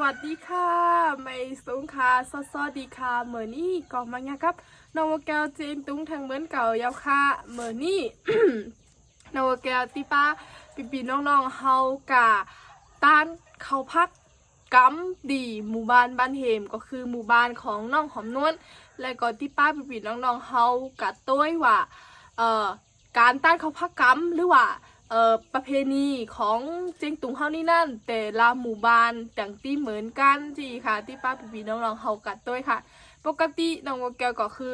วัสดีค่ะ ไม่สงค่ะสดสวัสดีค่ะเหมือนี่ก่อนมาไงครับน้องแก้วเจนตุ้งทางเหมือนเก่ายาวค่ะเหมือนี่น้องแก้วติป้าปีปีน้องๆเฮากะต้านเขาพักกำดีหมู่บ้านบ้านเหมก็คือหมู่บ้านของน้องหอมนวลและก็ที่ป้าปีปีน้องๆเฮากะต้วยว่าเอ่อการต้านเขาพักกำหรือว่า เอ่อประเพณีของเจียงตุงเฮานี่นั่น แต่ละหมู่บ้านต่างที่เหมือนกันจีค่ะ ที่ป้าปีปีน้องๆเฮากัดด้วยค่ะ ปกติน้องโมแกวก็คือ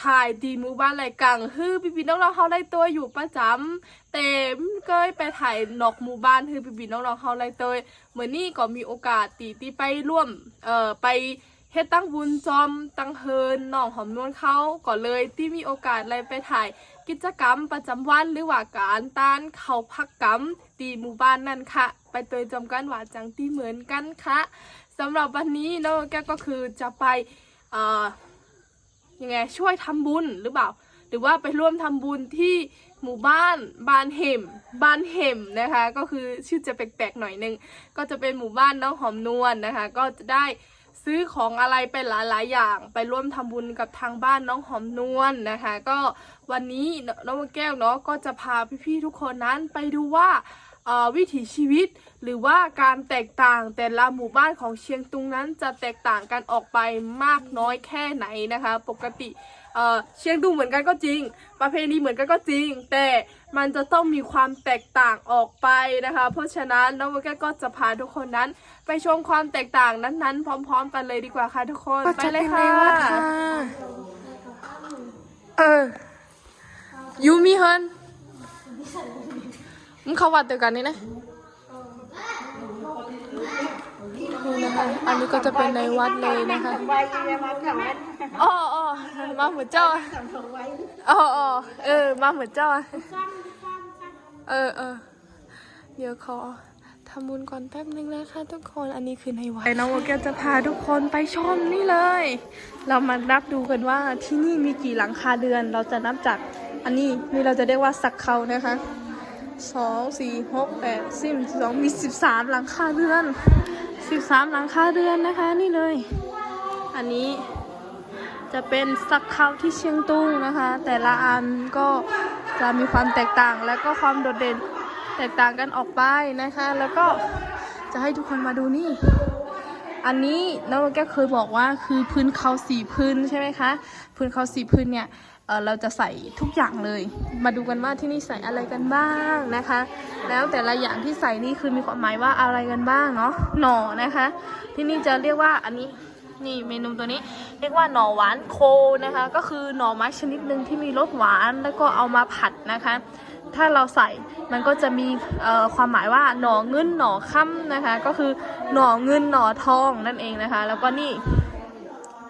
ถ่ายดีหมู่บ้านไรกังคือปีปีน้องๆเฮาได้ตัวอยู่ประจำแต่ไม่เคยไปถ่ายนอกหมู่บ้านคือปีปีน้องๆเฮาได้ตัวเหมือนนี่ก็มีโอกาสตีที่ไปร่วมเอ่อไปเฮ็ดตั้งบุญจอมตั้งเฮินน้องหอมนวลเขาก็เลยที่มีโอกาสอะไรไปถ่าย กิจกรรมประจำวันหรือว่าการต้านเขาพักกรรมตีหมู่บ้านนั่นค่ะ ไปเตยจำกันว่าจังที่เหมือนกันค่ะสำหรับวันนี้น้องแก้วก็คือจะไปเอ่อยังไงช่วยทำบุญหรือเปล่า หรือว่าไปร่วมทำบุญที่หมู่บ้านบานเห็มบ้านเห็มนะคะ ก็คือชื่อจะแปลกๆหน่อยนึงก็จะเป็นหมู่บ้านน้องหอมนวลนะคะ ก็จะได้ ซื้อของอะไรไปหลาย ๆ อย่าง ไปร่วมทำบุญกับทางบ้านน้องหอมนวลนะคะ ก็วันนี้น้องมะแก้วเนาะก็จะพาพี่ ๆ ทุกคนนั้นไปดูว่าวิถีชีวิตหรือว่าการแตกต่างแต่ละหมู่บ้านของเชียงตุงนั้นจะแตกต่างกันออกไปมากน้อยแค่ไหนนะคะ ปกติ เอ่อเชียงตุงเหมือนกันก็จริง ประเพณีเหมือนกันก็จริง แต่มันจะต้องมีความแตกต่างออกไปนะคะ เพราะฉะนั้นน้องมะแก้วก็จะพาทุกคนนั้น ไปชมความแตกต่างนั้นๆ พร้อม ๆ กันเลยดีกว่าค่ะทุกคนก็ไปจะเลเป็ยนค่ะในวัดค่ะเออยูมีเฮินมึงเข้าวัดเดียวกันนี่นะ นี่นะคะ อันนี้ก็จะเป็นในวัดเลยนะคะไว้ยังมาขับนั้นอ๋ออ๋อมาเหมือนเจ้าอ๋ออ๋อเออ มาเหมือนเจ้า เออเออเดี๋ยวขอทำบุญก่อนแป๊บนึงนะคะทุกคน อันนี้คือในวัดน้องโอแกวจะพาทุกคนไปชมนี่เลย เรามานับดูกันว่าที่นี่มีกี่หลังคาเรือน เราจะนับจากอันนี้นี่เราจะเรียกว่าสักเขานะคะสองสี่หกแปดสิบสองมีสิบสามหลังคาเรือน สิบสามหลังคาเรือนนะคะนี่เลย อันนี้จะเป็นสักเขาที่เชียงตุงนะคะ แต่ละอันก็จะมีความแตกต่างและก็ความโดดเด่นแตกต่างกันออกไปนะคะ แล้วก็จะให้ทุกคนมาดูนี่ อันนี้น้องแก้วเคยบอกว่าคือพื้นเขาสีพื้นใช่ไหมคะ พื้นเขาสีพื้นเนี่ย เราจะใส่ทุกอย่างเลย มาดูกันว่าที่นี่ใส่อะไรกันบ้างนะคะ แล้วแต่ละอย่างที่ใส่นี่คือมีความหมายว่าอะไรกันบ้างเนาะหน่อนะคะ ที่นี่จะเรียกว่าอันนี้นี่เมนูตัวนี้เรียกว่าหน่อหวานโคนะคะ ก็คือหน่อไม้ชนิดหนึ่งที่มีรสหวานแล้วก็เอามาผัดนะคะ ถ้าเราใส่มันก็จะมีความหมายว่าหน่อเงินหน่อค่ำนะคะ ก็คือหน่อเงินหน่อทองนั่นเองนะคะ แล้วก็นี่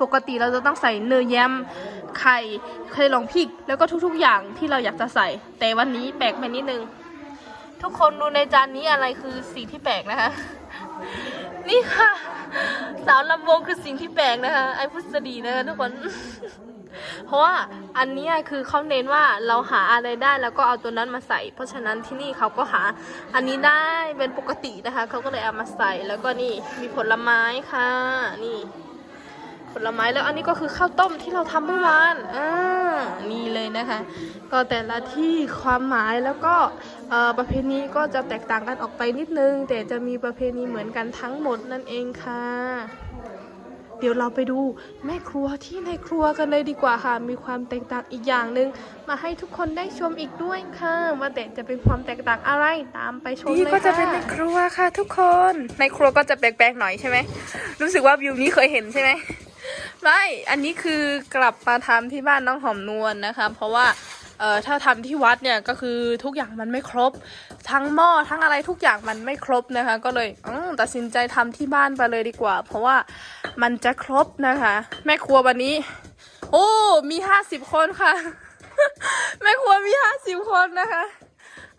ปกติเราจะต้องใส่เนื้อแยมไข่ไข่ลองพริก แล้วก็ทุกๆอย่างที่เราอยากจะใส่ แต่วันนี้แปลกไปนิดนึง ทุกคนดูในจานนี้อะไรคือสิ่งที่แปลกนะคะ นี่ค่ะ สาวลำวงคือสิ่งที่แปลกนะคะ ไอ้พุทธดีนะคะทุกคน เพราะว่าอันนี้คือเขาเน้นว่าเราหาอะไรได้แล้วก็เอาตัวนั้นมาใส่ เพราะฉะนั้นที่นี่เขาก็หาอันนี้ได้เป็นปกตินะคะเขาก็เลยเอามาใส่แล้วก็นี่มีผลไม้ค่ะ นี่ ผลไม้แล้วอันนี้ก็คือข้าวต้มที่เราทำเมื่อวานอ่านี่เลยนะคะ ก็แต่ละที่ความหมายแล้วก็เอ่อประเพณีก็จะแตกต่างกันออกไปนิดนึง แต่จะมีประเพณีเหมือนกันทั้งหมดนั่นเองค่ะเดี๋ยวเราไปดูแม่ครัวที่ในครัวกันเลยดีกว่าค่ะ มีความแตกต่างอีกอย่างหนึ่งมาให้ทุกคนได้ชมอีกด้วยค่ะ ว่าแต่จะเป็นความแตกต่างอะไรตามไปชมเลยนี่ค่ะก็จะเป็นในครัวค่ะ ทุกคน ในครัวก็จะแปลกๆหน่อยใช่ไหมรู้สึกว่าวิวนี้เคยเห็นใช่ไหม ไม่ อันนี้คือกลับมาทำที่บ้านน้องหอมนวลนะคะ เพราะว่าเอ่อถ้าทำที่วัดเนี่ยก็คือทุกอย่างมันไม่ครบ ทั้งหม้อทั้งอะไรทุกอย่างมันไม่ครบนะคะ ก็เลยตัดสินใจทำที่บ้านไปเลยดีกว่า เพราะว่ามันจะครบนะคะ แม่ครัววันนี้ โอ้มีห้าสิบคนค่ะ แม่ครัวมีห้าสิบคนนะคะ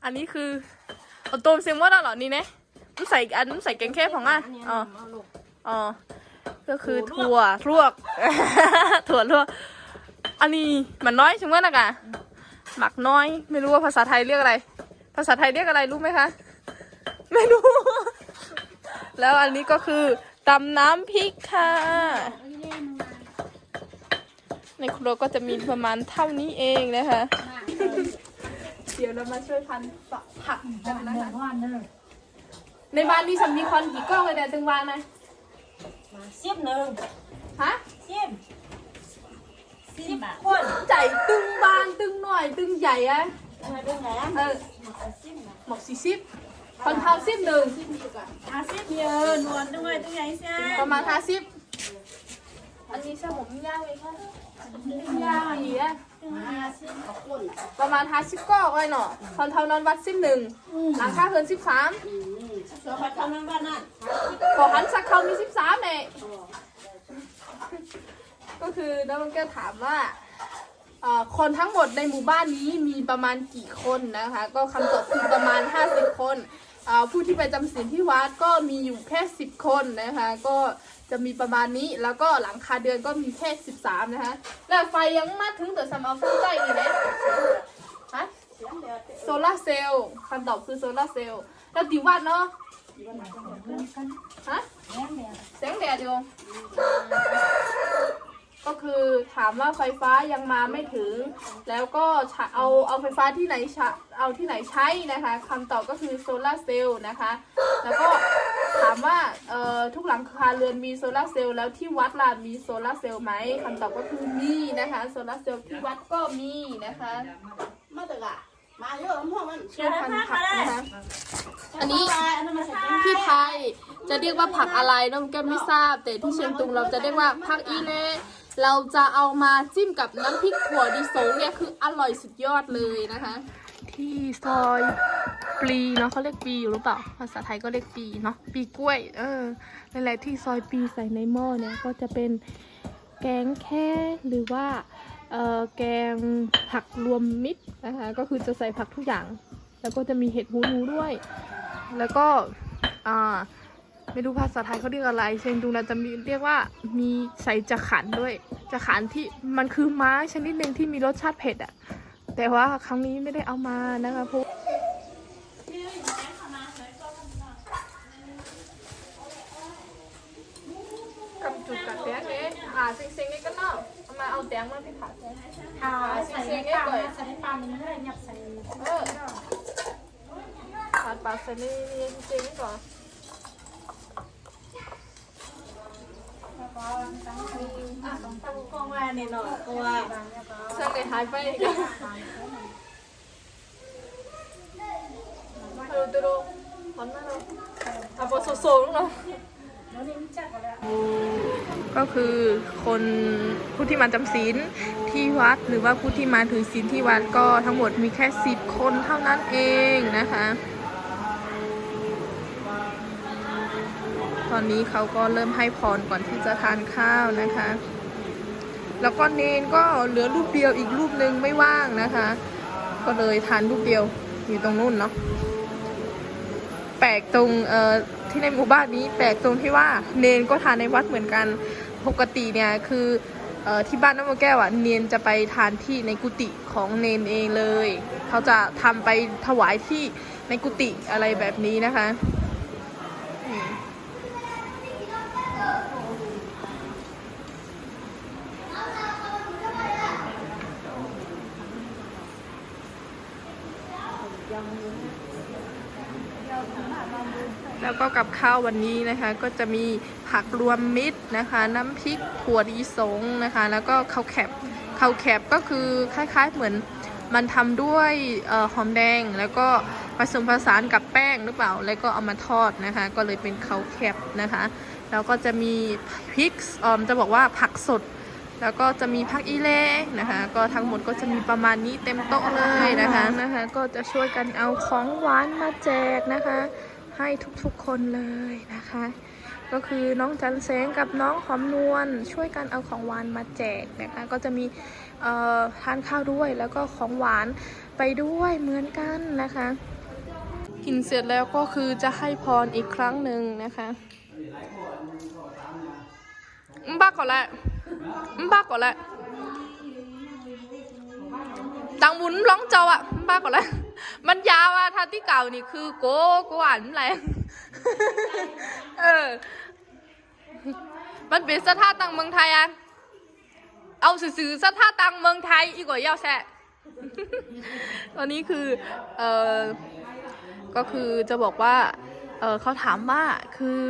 อันนี้คือเอาต้มเซมว่าเหรอนี่เนะมันใส่อันมันใส่แกงแค่ของอะอ๋ออ๋อ ก็คือถั่วลวก ถั่วลวก อันนี้มันน้อยใช่ไหมนะกะหมักน้อย ไม่รู้ว่าภาษาไทยเรียกอะไร ภาษาไทยเรียกอะไรรู้ไหมคะ ไม่รู้ แล้วอันนี้ก็คือตำน้ำพริกค่ะ ในครัวก็จะมีประมาณเท่านี้เองนะคะ เดี๋ยวเรามาช่วยพันผักกันนะคะในบ้านนี้ฉันมีคอนกี่กล้องเลยเนี่ยตึงวางนะ สิบหนึ่งฮะสิบสิบคนใจตึงบานตึงหน่อยตึงใหญ่อะอะไรเป็นไงเออสิบนะหมกสี่สิบคอนเท้าสิบหนึ่งอาสิบเยอะนวลด้วยตัวใหญ่ใช่ประมาณห้าสิบอันนี้ใช่ผมย่างเลยค่ะย่างอย่างเงี้ยอาสิบกับคนประมาณห้าสิบก็ไว้เนาะคอนเท้านอนวัดสิบหนึ่งหลังค่าเฮินสิบสามสวัสดีน้องบ้านนั่ นขอหันสักเขามีสิบสามเองก็คือน้องมันก็ถามว่าคนทั้งหมดในหมู่บ้านนี้มีประมาณกี่คนนะคะ ก็คำตอบคือประมาณ 50 คนอ่อผู้ที่ไปจำศีลที่วัดก็มีอยู่แค่ 10 คนนะคะ ก็จะมีประมาณนี้แล้วก็หลังคาเดือนก็มีแค่ 13 นะคะ แล้วไฟยังมาถึงแต่สำเอาฟุ้งใจอีกนะฮะ โซลาร์เซลล์คำตอบคือโซลาร์เซลล์แล้วติวัดเนาะฮะแสงแดดอยู่ก็คือถามว่าไฟฟ้ายังมาไม่ถึง แล้วก็เอาเอาไฟฟ้าที่ไหนใช้เอาที่ไหนใช้นะคะคำตอบก็คือโซลาร์เซลล์นะคะ แล้วก็ถามว่าเอ่อทุกหลังคาเรือนมีโซลาร์เซลล์แล้วที่วัดล่ะมีโซลาร์เซลล์ไหมคำตอบก็คือมีนะคะโซลาร์เซลล์ที่วัดก็มีนะคะมาตึกอะ มาเยอะห้องมันช่วยพันธุ์ผักนะคะอันนี้อันนั้นมาใส่ที่ไทยจะเรียกว่าผักอะไรน้องแก้มไม่ทราบ แต่ที่เชียงตุงเราจะเรียกว่าผักอีเล่เราจะเอามาจิ้มกับน้ำพริกถั่วดิสงเนี่ยคืออร่อยสุดยอดเลยนะคะ ที่ซอยปลีเนาะเขาเรียกปลีอยู่หรือเปล่าภาษาไทยก็เรียกปลีเนาะปลีกล้วย เออนั่นแหละที่ซอยปลีใส่ในหม้อเนี่ยก็จะเป็นแกงแค่หรือว่าเออ แกงผักรวมมิตรนะคะก็คือจะใส่ผักทุกอย่าง แล้วก็จะมีเห็ดหูหนูด้วย แล้วก็ไม่รู้ภาษาไทยเขาเรียกอะไร เชงดูนะจะมีเรียกว่ามีใส่จะขันด้วยจะขันที่มันคือไม้ชนิดหนึ่งที่มีรสชาติเผ็ดอะแต่ว่าครั้งนี้ไม่ได้เอามานะคะเพราะกำจุกกับแตงเอ๊ะอ่าเซ็งๆนี่ก็เนาะเอามาเอาแตงมาพี่ผัด อ่าใส่ในปาก ใส่ในปากนี่ไม่ได้ยับใส่เออผัดปลาเซนี่นี่เซ็งๆนี่ก่อนองมาเนี่ยเนาะตัวช่างไก่หายไปอีกแล้วฮัลโหลตัวโดขอนมาเราเอาบอโซๆลูกเนาะก็คือคนผู้ที่มาจำศีล ที่วัด หรือว่าผู้ที่มาถือศีลที่วัดก็ทั้งหมดมีแค่สิบคนเท่านั้นเองนะคะ ตอนนี้เขาก็เริ่มให้พรก่อนที่จะทานข้าวนะคะ แล้วก็เนนก็เหลือรูปเดียวอีกรูปหนึ่งไม่ว่างนะคะ ก็เลยทานรูปเดียวอยู่ตรงนู้นเนาะแปลกตรงเอ่อที่ในหมู่บ้านนี้แปลกตรงที่ว่าเนนก็ทานในวัดเหมือนกันปกติเนี่ยคือ เอ่อที่บ้านน้ำมะแก้วอะเนนจะไปทานที่ในกุฏิของเนนเองเลย เขาจะทำไปถวายที่ในกุฏิอะไรแบบนี้นะคะอืม แล้วก็กับ ข้าววันนี้นะคะก็จะมีผักรวมมิตรนะคะ น้ำพริกถั่วดีสงนะคะ แล้วก็ข้าวแคบข้าวแคบก็คือคล้ายๆเหมือนมันทำด้วยออหอมแดงแล้วก็ผสมผสานกับแป้งหรือเปล่า แล้วก็เอามาทอดนะคะ ก็เลยเป็นข้าวแคบนะคะแล้วก็จะมีพริกออมจะบอกว่าผักสด แล้วก็จะมีผักอีเล่นะคะ ก็ทั้งหมดก็จะมีประมาณนี้เต็มโต๊ะเลยนะคะนะคะ ก็จะช่วยกันเอาของหวานมาแจกนะคะ ให้ทุกๆคนเลยนะคะ ก็คือน้องจันแสงกับน้องหอมนวลช่วยกันเอาของหวานมาแจกนะคะ ก็จะมีทานข้าวด้วยแล้วก็ของหวานไปด้วยเหมือนกันนะคะ กินเสร็จแล้วก็คือจะให้พรอีกครั้งหนึ่งนะคะอืมบ้าก่อนแหละอืมบ้าก่อนแหละ ตังหมุนร้องเจ้าอะอืมบ้าก่อนแหละมันยาวอะถ้าที่เก่านี่คือโกโกอ่านอะไรเออ มันเป็นสถาตังเมืองไทยอะเอาสื่อสถาตังเมืองไทยอีกกว่าเย่าแซ่ตอนนี้คือเออก็คือจะบอกว่า เออเขาถามว่าคือ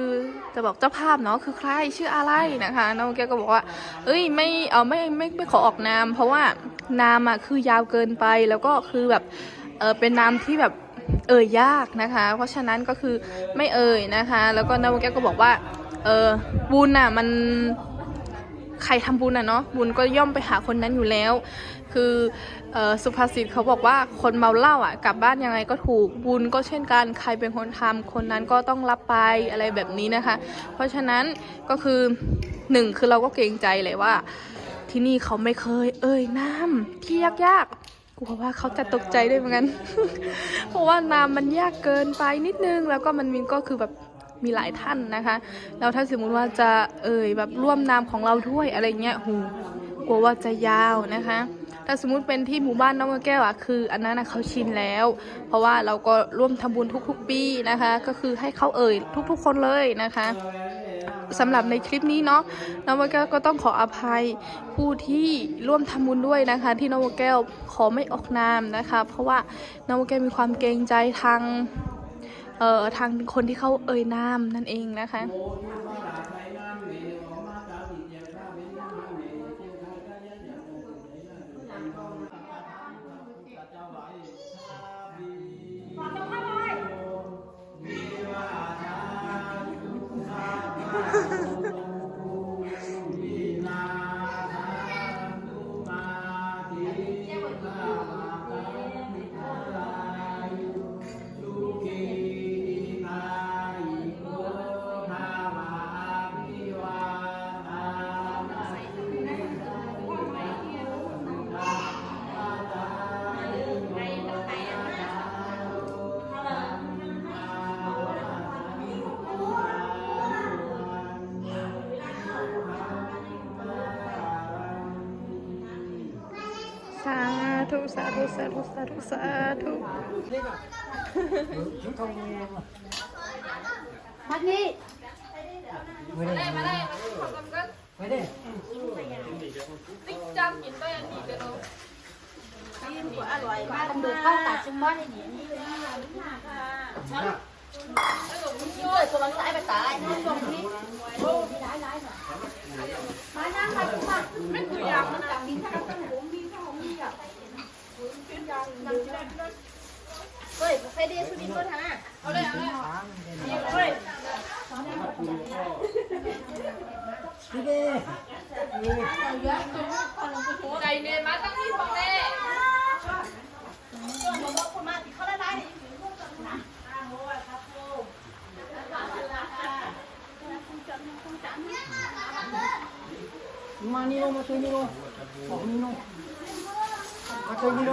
จะบอกเจ้าภาพเนาะคือใครชื่ออะไรนะคะน้องแกก็บอกว่า เอ้ยไม่เออไม่ไม่ไม่ขอออกนาม เพราะว่านามอะคือยาวเกินไปแล้วก็คือแบบเออเป็นนามที่แบบเอ่ยยากนะคะ เพราะฉะนั้นก็คือไม่เอ่ยนะคะ แล้วก็น้องแกก็บอกว่าเออบุญอะมัน ใครทำบุญอะเนาะบุญก็ย่อมไปหาคนนั้นอยู่แล้ว คืออสุภาษิตเขาบอกว่าคนเมาเหล้าอะกลับบ้านยังไงก็ถูกบุญก็เช่นกัน ใครเป็นคนทำคนนั้นก็ต้องรับไปอะไรแบบนี้นะคะ เพราะฉะนั้นก็คือหนึ่งคือเราก็เกรงใจเลยว่า ที่นี่เขาไม่เคย เอ่ยน้ำที่ยากๆกลัวว่าเขาจะตกใจด้วยเหมือนกันเพราะว่าน้ำมันยากเกินไปนิดนึงแล้วก็มันมีก็คือแบบ มีหลายท่านนะคะแล้วถ้าสมมุติว่าจะเอ่ยแบบร่วมนามของเราด้วยอะไรเงี้ยหูกลัวว่าจะยาวนะคะถ้าสมมุติเป็นที่หมู่บ้านน้องแก้วอะคืออันนั้นเขาชินแล้ว เพราะว่าเราก็ร่วมทำบุญทุกๆ ปีนะคะ ก็คือให้เขาเอ่ยทุกๆ คนเลยนะคะสำหรับในคลิปนี้เนาะน้องมะแก้วก็ต้องขออภัยผู้ที่ร่วมทำบุญด้วยนะคะ ที่น้องมะแก้วขอไม่ออกนามนะคะ เพราะว่าน้องมะแก้วมีความเกรงใจทาง ทางคนที่เขาเอ่ยนามนั่นเองนะคะ สาธุสาธุสาธุสาธุมานี่มาได้มาทำกันไม่ได้ติ๊กจำกินไปอันนี้กันเนาะตำรวจเข้าตัดชิ้นบ้านให้หนีเปิดตัวมันซ้ายไปตายมานั่งมาทุกคนไม่คือยางมันจับดินถ้าต้องหัวมีข้าวมีอะ เฮ้ย ไปดีสุดที่รถฮะเอาเลยเอาเลยไม่ได้ใจเนียมาตั้งที่ฟังแน่มานี่โนมาช่วยนี่โนบอกนี่โน อาวันนี้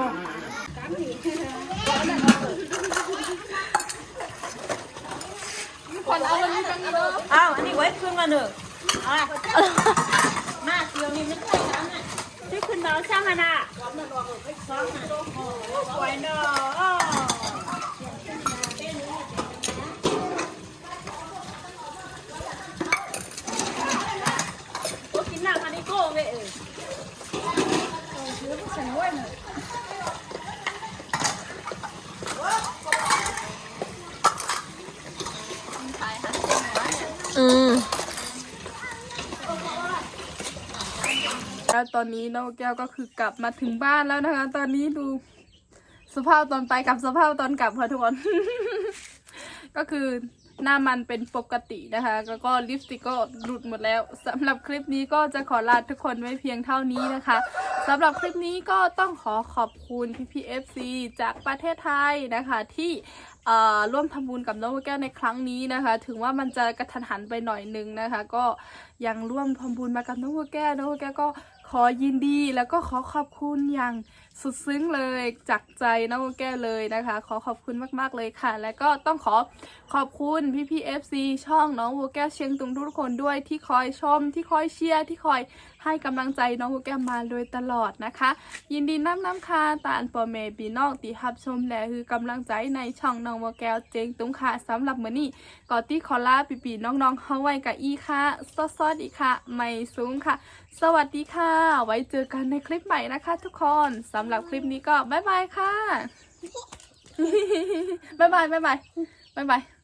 กันเนาะอ้าวอันนี้ไว้ขึ้นมาเถอะอะมาเดียวนี่ไม่ใช่นะน่ะที่ขึ้นมาช่างอะน่ะสวยเนอะกินหนักอันนี้โก้เว้ยเออ อืมแล้วตอนนี้น้องแก้วก็คือกลับมาถึงบ้านแล้วนะคะ ตอนนี้ดูสภาพตอนไปกับสภาพตอนกลับค่ะทุกคน ก็คือ หน้ามันเป็นปกตินะคะ แล้วก็ลิปสติกก็หลุดหมดแล้วสำหรับคลิปนี้ก็จะขอลาทุกคนไว้เพียงเท่านี้นะคะสำหรับคลิปนี้ก็ต้องขอขอบคุณพี่พีเอฟซีจากประเทศไทยนะคะที่ร่วมทำบุญกับน้องแก้วในครั้งนี้นะคะ ถึงว่ามันจะกระทันหันไปหน่อยนึงนะคะ ก็ยังร่วมทำบุญมากับน้องแก้วน้องแก้วก็ขอยินดีแล้วก็ขอขอบคุณอย่าง สุดซึ้งเลยจากใจน้องแก้เลยนะคะ ขอขอบคุณมากๆเลยค่ะ และก็ต้องขอขอบคุณพี่พีเอฟซีช่องน้องโมแก้วเชียงตุงทุกคนด้วยที่คอยชมที่คอยเชียร์ที่คอยให้กำลังใจน้องโมแก้วมาโดยตลอดนะคะ ยินดีน้ำน้ำคาตาอันปอเมปีนอกตีฮับชมและคือกำลังใจในช่องน้องโมแก้วเจงตุงค่ะสำหรับมื้อนี้กอตี้ขอลาปีปีน้องๆเฮาไว้กับอีค่ะซอสๆอีค่ะ ไม่สูงค่ะ สวัสดีค่ะ ไว้เจอกันในคลิปใหม่นะคะ ทุกคนสำำหรับคลิปนี้ก็บ๊ายบายค่ะบ๊ายบายบ๊ายบายบ๊ายบาย